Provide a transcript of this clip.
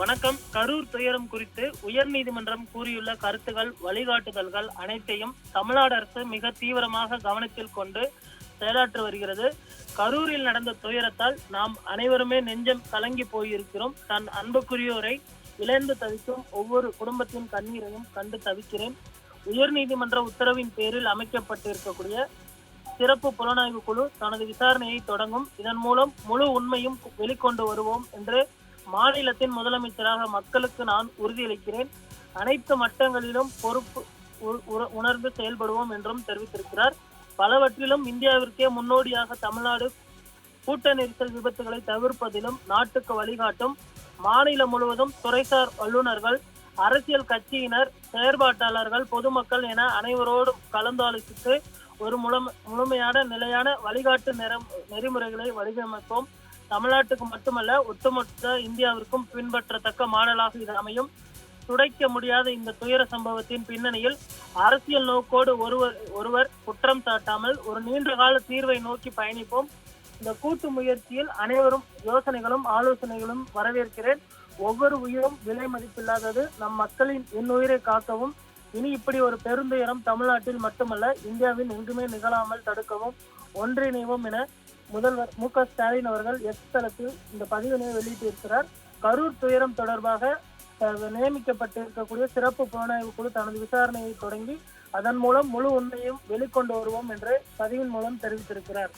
வணக்கம். கரூர் துயரம் குறித்து உயர்நீதிமன்றம் கூறியுள்ள கருத்துகள் வழிகாட்டுதல்கள் அனைத்தையும் தமிழ்நாடு அரசு மிக தீவிரமாக கவனத்தில் கொண்டு செயலாற்றி வருகிறது. கரூரில் நடந்த துயரத்தால் நாம் அனைவருமே நெஞ்சம் கலங்கி போயிருக்கிறோம். தன் அன்புக்குரியோரை இழந்து தவிக்கும் ஒவ்வொரு குடும்பத்தின் கண்ணீரையும் கண்டு தவிக்கிறேன். உயர்நீதிமன்ற உத்தரவின் பேரில் அமைக்கப்பட்டிருக்கக்கூடிய சிறப்பு புலனாய்வு குழு தனது விசாரணையை தொடங்கும். இதன் மூலம் முழு உண்மையும் வெளிக்கொண்டு வருவோம் என்று மாநிலத்தின் முதலமைச்சராக மக்களுக்கு நான் உறுதியளிக்கிறேன். அனைத்து மட்டங்களிலும் பொறுப்பு உணர்ந்து செயல்படுவோம் என்றும் தெரிவித்திருக்கிறார். பலவற்றிலும் இந்தியாவிற்கே முன்னோடியாக தமிழ்நாடு கூட்ட நெரிசல் விபத்துகளை தவிர்ப்பதிலும் நாட்டுக்கு வழிகாட்டும். மாநிலம் முழுவதும் துறைசார் வல்லுநர்கள் அரசியல் கட்சியினர் செயற்பாட்டாளர்கள் பொதுமக்கள் என அனைவரோடும் கலந்தாலோசித்து ஒரு முழு முழுமையான நிலையான வழிகாட்டு நிறம் நெறிமுறைகளை வடிவமைப்போம். தமிழ்நாட்டுக்கு மட்டுமல்ல ஒட்டுமொத்த இந்தியாவிற்கும் பின்பற்றத்தக்க மாடலாக இது அமையும். துடைக்க முடியாத இந்த துயர சம்பவத்தின் பின்னணியில் அரசியல் நோக்கோடு ஒருவர் ஒருவர் குற்றம் சாட்டாமல் ஒரு நீண்ட கால தீர்வை நோக்கி பயணிப்போம். இந்த கூட்டு முயற்சியில் அனைவரும் யோசனைகளும் ஆலோசனைகளும் வரவேற்கிறேன். ஒவ்வொரு உயிரும் விலை மதிப்பில்லாதது நம் மக்களின் இன்னுயிரை காக்கவும். இனி இப்படி ஒரு பெருந்துயரம் தமிழ்நாட்டில் மட்டுமல்ல இந்தியாவில் எங்குமே நிகழாமல் தடுக்கவும் ஒன்றிணைவோம் என முதல்வர் மு க ஸ்டாலின் அவர்கள் எக்ஸ் தளத்தில் இந்த பதிவினை வெளியிட்டிருக்கிறார். கரூர் துயரம் தொடர்பாக நியமிக்கப்பட்டிருக்கக்கூடிய சிறப்பு புலனாய்வு குழு தனது விசாரணையை தொடங்கி அதன் மூலம் முழு உண்மையும் வெளிக்கொண்டு வருவோம் என்று பதிவின் மூலம் தெரிவித்திருக்கிறார்.